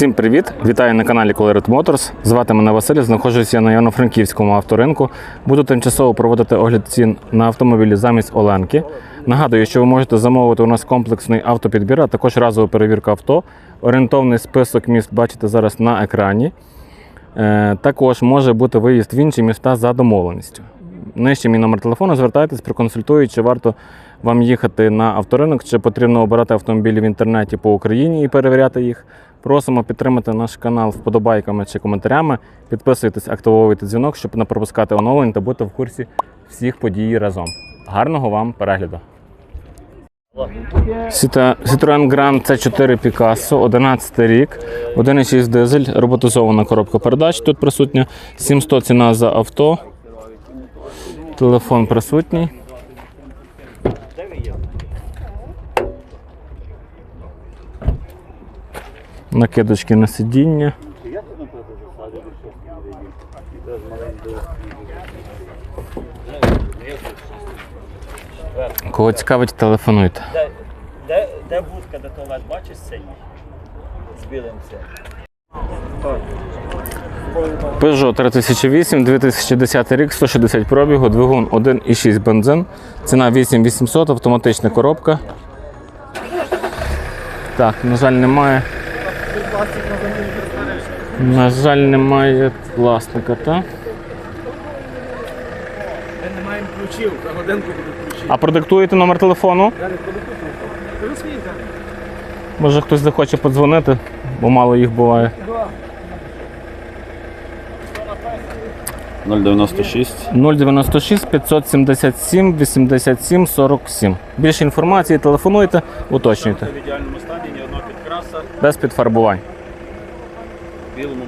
Всім привіт! Вітаю на каналі Colored Motors. Звати мене Василь, знаходжуся я на Івано-Франківському авторинку. Буду тимчасово проводити огляд цін на автомобілі замість Оленки. Нагадую, що ви можете замовити у нас комплексний автопідбір, а також разову перевірку авто. Орієнтовний список міст бачите зараз на екрані. Е, Також може бути виїзд в інші міста за домовленістю. Нижче мій номер телефону, звертайтесь, проконсультую, чи варто вам їхати на авторинок, чи потрібно обирати автомобілі в інтернеті по Україні і перевіряти їх. Просимо підтримати наш канал вподобайками чи коментарями. Підписуйтесь, активовуйте дзвінок, щоб не пропускати оновлень та бути в курсі всіх подій разом. Гарного вам перегляду! Citroen Grand C4 Picasso, 11 рік, 1,6 дизель, роботизована коробка передач тут присутня, 700 ціна за авто, телефон присутній. Накидочки на сидіння. Кого цікавить, телефонуйте. Де, де, де будка, де туалет, бачиш синій? З білим цим. Peugeot 3008, 2010 рік, 160 пробігу, двигун 1,6 бензин, ціна 8800, автоматична коробка. Так, на жаль, немає. На жаль, немає власника, так? Ми не маємо ключів, за годинку будуть ключі. А продиктуєте номер телефону? Може хтось захоче подзвонити, бо мало їх буває. 096 096 577 87 47. Більше інформації телефонуйте, уточнюйте. В ідеальному стані ні одного підкраса, Без підфарбувань. білому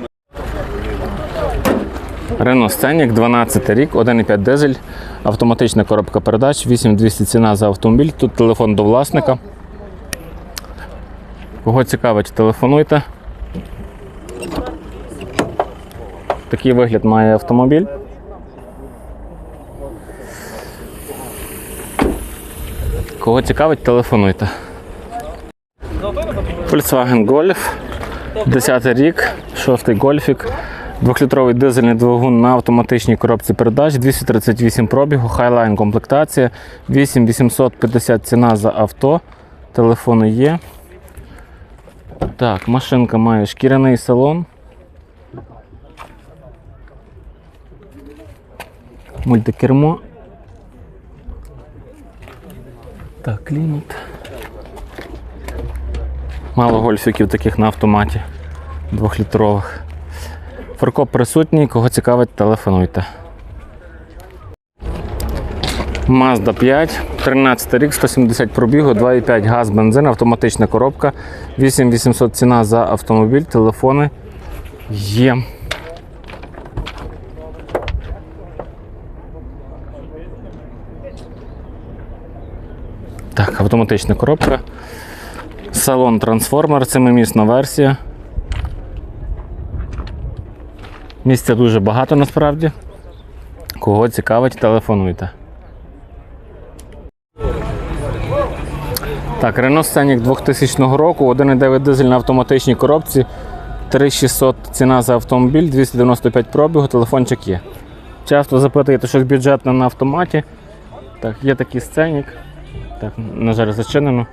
Renault Scenic, 12 рік, 1,5 дизель, автоматична коробка передач, 8200 ціна за автомобіль. Тут телефон до власника. Кого цікавить, телефонуйте. Такий вигляд має автомобіль. Кого цікавить, телефонуйте. Volkswagen Golf, 10 рік, 6 гольфік. Двохлітровий дизельний двигун на автоматичній коробці передач, 238 пробігу, хайлайн комплектація, 8850 ціна за авто. Телефони є. Так, машинка має шкіряний салон. Мультикермо. Так, клімат. Мало гольфіків таких на автоматі. Двохлітрових. Фаркоп присутній, кого цікавить, телефонуйте. Mazda 5, 13 рік, 170 пробігу, 2,5 газ, бензин, автоматична коробка, 8800 ціна за автомобіль, телефони є. Так, автоматична коробка. Салон трансформер, семимісна версія. Місця дуже багато насправді. Кого цікавить, телефонуйте. Так, Renault Scenic 2000 року, 1,9 дизель на автоматичній коробці, 3600 ціна за автомобіль, 295 пробігу, телефончик є. Часто запитуєте щось бюджетне на автоматі. Так, є такий сценік. Так, на жаль, зачинено.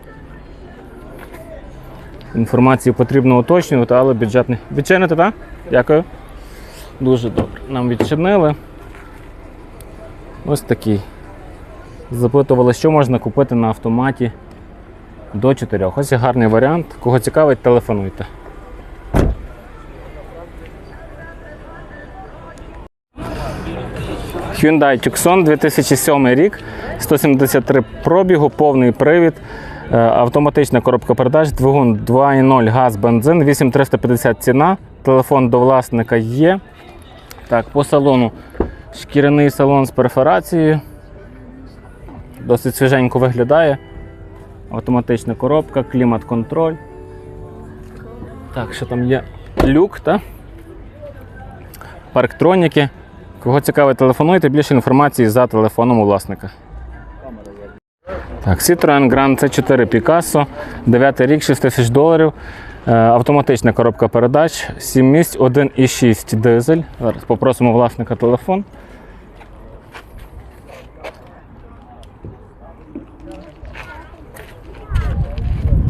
Інформацію потрібно уточнювати, але бюджетний. Відчините, так? Дякую. Дуже добре. Нам відчинили. Ось такий. Запитували, що можна купити на автоматі до 4. Ось гарний варіант. Кого цікавить, телефонуйте. Hyundai Tucson 2007 рік, 173 пробігу, повний привід, е, автоматична коробка передач, двигун 2.0 газ, бензин, 8350 ціна, телефон до власника є. Так, по салону шкіряний салон з перфорацією. Досить свіженько виглядає. Автоматична коробка, клімат-контроль. Так, що там є? Люк, та? Парктроніки. Кого цікавить, телефонуйте, більше інформації за телефоном у власника. Так, Citroen Grand C4 Picasso, 9 рік, 6 тисяч доларів. Е, Автоматична коробка передач, 7 місць, 1,6 дизель. Зараз попросимо власника телефон.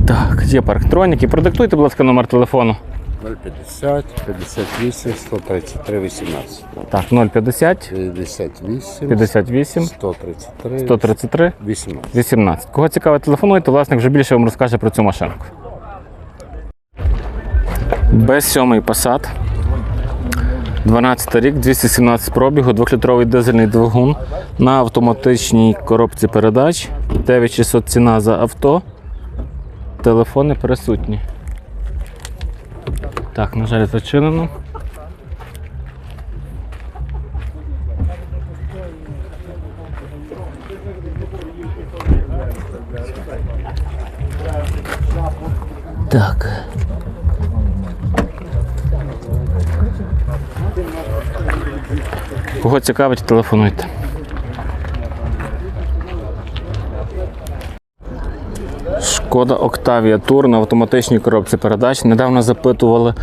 Так, є парктроніки. Продиктуйте, будь ласка, номер телефону. 050 58 133 18. Так, 050 58 58 133 133 18. 18. Кого цікавить, телефонуйте, власник вже більше вам розкаже про цю машинку. Б7 Passat. 12 рік, 217 пробігу, 2-літровий дизельний двигун на автоматичній коробці передач. 9600 ціна за авто. Телефони присутні. Так, на жаль, зачинено. Так. Кого цікавить, телефонуйте. Шкода Octavia Tour на автоматичній коробці передач. Недавно запитували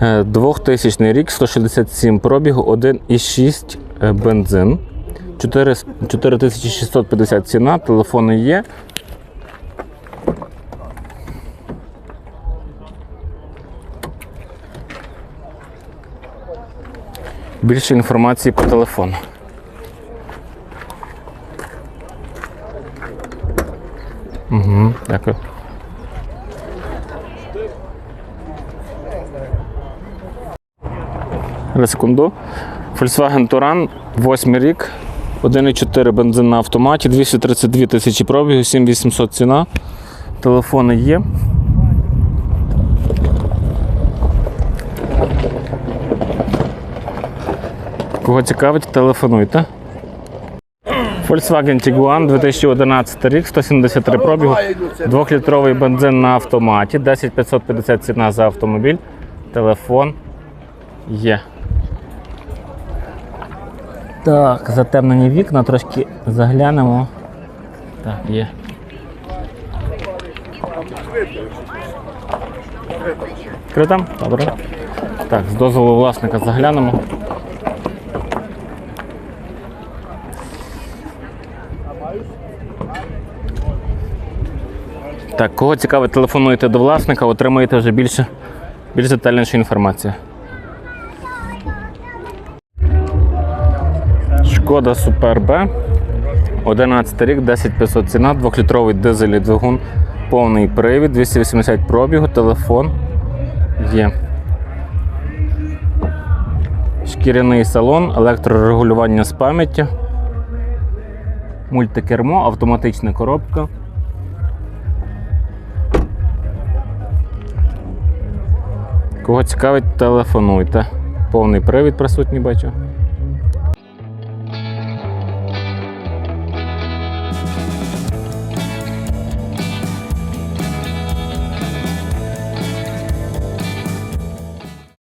е, 2000 рік, 167 пробігу, 1,6 е, бензин. 4650 ціна, телефони є. Більше інформації по телефону. Угу, дякую. Зараз секунду. Volkswagen Touran, 8 рік, 1,4 бензин на автоматі, 232 тисячі пробігу, 7800 ціна. Телефони є. Кого цікавить, телефонуйте. Volkswagen Tiguan 2011 рік, 173 пробігу, 2-літровий бензин на автоматі, 10550 ціна за автомобіль. Телефон є. Так, затемнені вікна, трошки заглянемо. Так, є. Відкрита? Добре. Так, з дозволу власника заглянемо. Так, кого цікавить, телефонуйте до власника, отримаєте вже більше, більш детальнішу інформацію. Шкода Супер Б. 11 рік, 10500 ціна, 2-літровий дизельний двигун, повний привід, 280 пробігу, телефон є. Шкіряний салон, електрорегулювання з пам'яттю, мультикермо, автоматична коробка. Кого цікавить, телефонуйте. Повний привід присутній бачу.